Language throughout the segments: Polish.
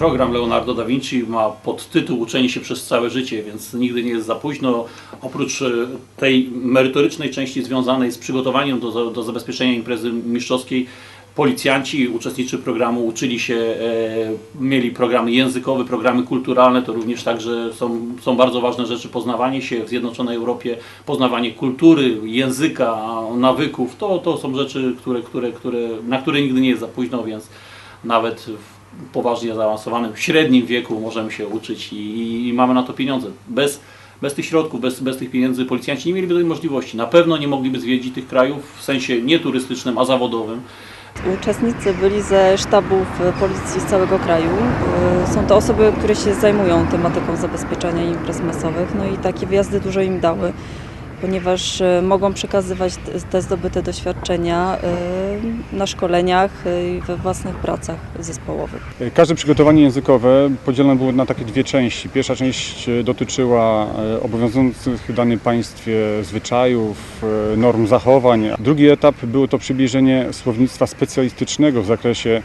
Program Leonardo da Vinci ma podtytuł Uczenie się przez całe życie, więc nigdy nie jest za późno. Oprócz e, tej merytorycznej części związanej z przygotowaniem do, do zabezpieczenia imprezy mistrzowskiej, policjanci, uczestnicy programu uczyli się, e, mieli programy językowe, programy kulturalne, to również także są, są bardzo ważne rzeczy, poznawanie się w Zjednoczonej Europie, poznawanie kultury, języka, nawyków, to, to są rzeczy, które, które, które, na które nigdy nie jest za późno, więc nawet w poważnie zaawansowanym, średnim wieku możemy się uczyć i, i mamy na to pieniądze. Bez, bez tych środków, bez, bez tych pieniędzy policjanci nie mieliby tej możliwości. Na pewno nie mogliby zwiedzić tych krajów w sensie nie turystycznym, a zawodowym. Uczestnicy byli ze sztabów e, policji z całego kraju. E, Są to osoby, które się zajmują tematyką zabezpieczania imprez masowych, no i takie wyjazdy dużo im dały, ponieważ e, mogą przekazywać te- te zdobyte doświadczenia e, na szkoleniach e, i we własnych pracach zespołowych. Każde przygotowanie językowe podzielone było na takie dwie części. Pierwsza część dotyczyła obowiązujących w danym państwie zwyczajów, norm zachowań. Drugi etap było to przybliżenie słownictwa specjalistycznego w zakresie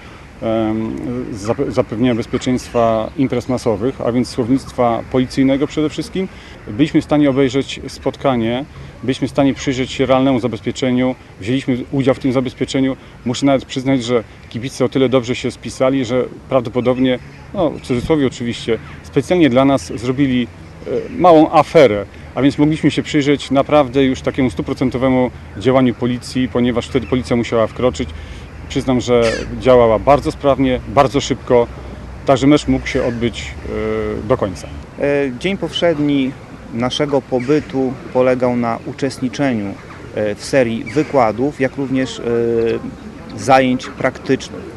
zapewnienia bezpieczeństwa imprez masowych, a więc słownictwa policyjnego przede wszystkim. Byliśmy w stanie obejrzeć spotkanie, byliśmy w stanie przyjrzeć się realnemu zabezpieczeniu, wzięliśmy udział w tym zabezpieczeniu. Muszę nawet przyznać, że kibice o tyle dobrze się spisali, że prawdopodobnie, no w cudzysłowie oczywiście, specjalnie dla nas zrobili e, małą aferę, a więc mogliśmy się przyjrzeć naprawdę już takiemu stuprocentowemu działaniu policji, ponieważ wtedy policja musiała wkroczyć. Przyznam, że działała bardzo sprawnie, bardzo szybko, także mecz mógł się odbyć e, do końca. E, Dzień powszedni naszego pobytu polegał na uczestniczeniu e, w serii wykładów, jak również zajęć praktycznych.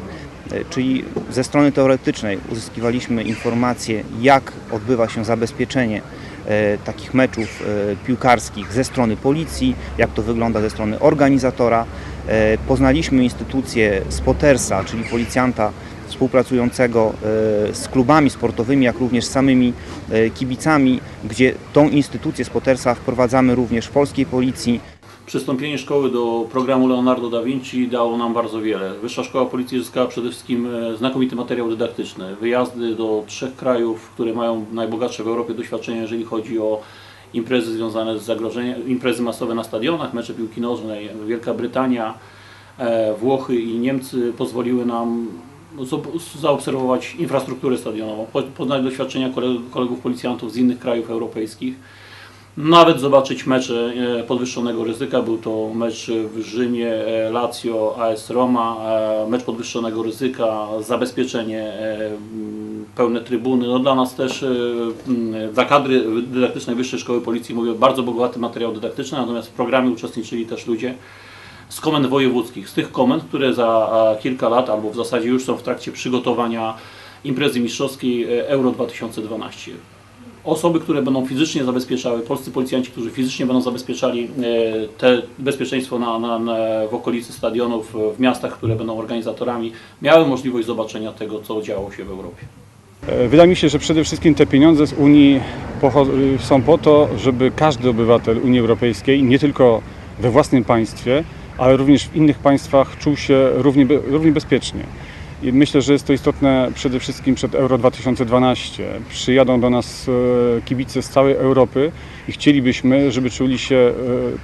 Czyli ze strony teoretycznej uzyskiwaliśmy informacje, jak odbywa się zabezpieczenie takich meczów e, piłkarskich ze strony policji, jak to wygląda ze strony organizatora. E, Poznaliśmy instytucję spotersa, czyli policjanta współpracującego e, z klubami sportowymi, jak również z samymi e, kibicami, gdzie tą instytucję spotersa wprowadzamy również w polskiej policji. Przystąpienie szkoły do programu Leonardo da Vinci dało nam bardzo wiele. Wyższa Szkoła Policji zyskała przede wszystkim e, znakomity materiał dydaktyczny. Wyjazdy do trzech krajów, które mają najbogatsze w Europie doświadczenia, jeżeli chodzi o imprezy związane z zagrożeniem, imprezy masowe na stadionach, mecze piłki nożnej. Wielka Brytania, e, Włochy i Niemcy pozwoliły nam zaobserwować infrastrukturę stadionową, po- poznać doświadczenia kole- kolegów policjantów z innych krajów europejskich. Nawet zobaczyć mecze e, podwyższonego ryzyka. Był to mecz w Rzymie, e, Lazio, AS Roma, e, mecz podwyższonego ryzyka, zabezpieczenie, e, m, pełne trybuny. No dla nas też, e, m, dla kadry dydaktycznej Wyższej Szkoły Policji mówię, bardzo bogaty materiał dydaktyczny, natomiast w programie uczestniczyli też ludzie z komend wojewódzkich, z tych komend, które za kilka lat albo w zasadzie już są w trakcie przygotowania imprezy mistrzowskiej Euro 2012 osoby, które będą fizycznie zabezpieczały, polscy policjanci, którzy fizycznie będą zabezpieczali e, te bezpieczeństwo na, na, na, w okolicy stadionów, w miastach, które będą organizatorami, miały możliwość zobaczenia tego, co działo się w Europie. E, Wydaje mi się, że przede wszystkim te pieniądze z Unii są po to, żeby każdy obywatel Unii Europejskiej, nie tylko we własnym państwie, ale również w innych państwach czuł się równie, równie bezpiecznie. I myślę, że jest to istotne przede wszystkim przed Euro 2012. Przyjadą do nas e, kibice z całej Europy i chcielibyśmy, żeby czuli się e,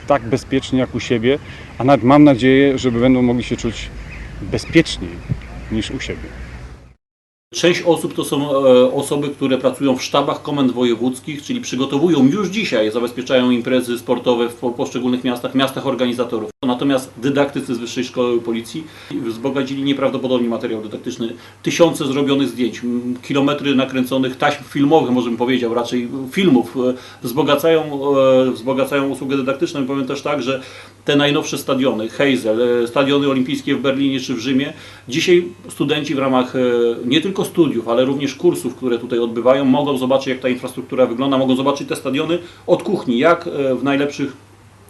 tak bezpiecznie jak u siebie, a nawet mam nadzieję, że będą mogli się czuć bezpieczniej niż u siebie. Część osób to są e, osoby, które pracują w sztabach komend wojewódzkich, czyli przygotowują już dzisiaj, zabezpieczają imprezy sportowe w po- poszczególnych miastach, miastach organizatorów. Natomiast dydaktycy z Wyższej Szkoły Policji wzbogacili nieprawdopodobnie materiał dydaktyczny. Tysiące zrobionych zdjęć, kilometry nakręconych taśm filmowych, może bym powiedział, raczej filmów, e, wzbogacają, e, wzbogacają usługę dydaktyczną. Powiem też tak, że te najnowsze stadiony, Heysel, stadiony olimpijskie w Berlinie czy w Rzymie, dzisiaj studenci w ramach nie tylko studiów, ale również kursów, które tutaj odbywają, mogą zobaczyć jak ta infrastruktura wygląda, mogą zobaczyć te stadiony od kuchni, jak e, w najlepszych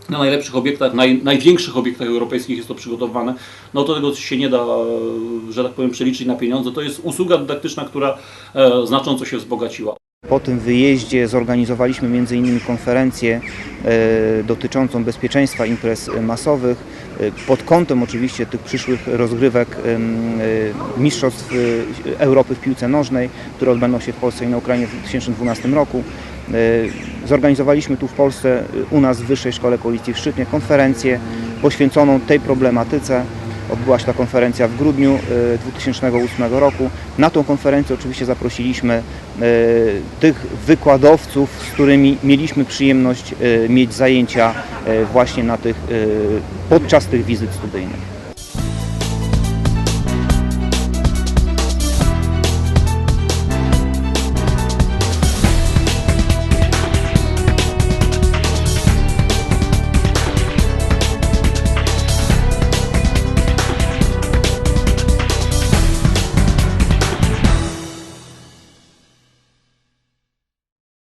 na najlepszych obiektach, naj, największych obiektach europejskich jest to przygotowane. No to tego się nie da, e, że tak powiem, przeliczyć na pieniądze. To jest usługa dydaktyczna, która e, znacząco się wzbogaciła. Po tym wyjeździe zorganizowaliśmy m.in. konferencję e, dotyczącą bezpieczeństwa imprez masowych. y, pod kątem oczywiście tych przyszłych rozgrywek y, Mistrzostw Europy w piłce nożnej, które odbędą się w Polsce i na Ukrainie w 2012 roku. Zorganizowaliśmy tu w Polsce, u nas w Wyższej Szkole Policji w Szczytnie konferencję poświęconą tej problematyce. Odbyła się ta konferencja w grudniu y, 2008 roku. Na tą konferencję oczywiście zaprosiliśmy y, tych wykładowców, z którymi mieliśmy przyjemność y, mieć zajęcia y, właśnie na tych, y, podczas tych wizyt studyjnych.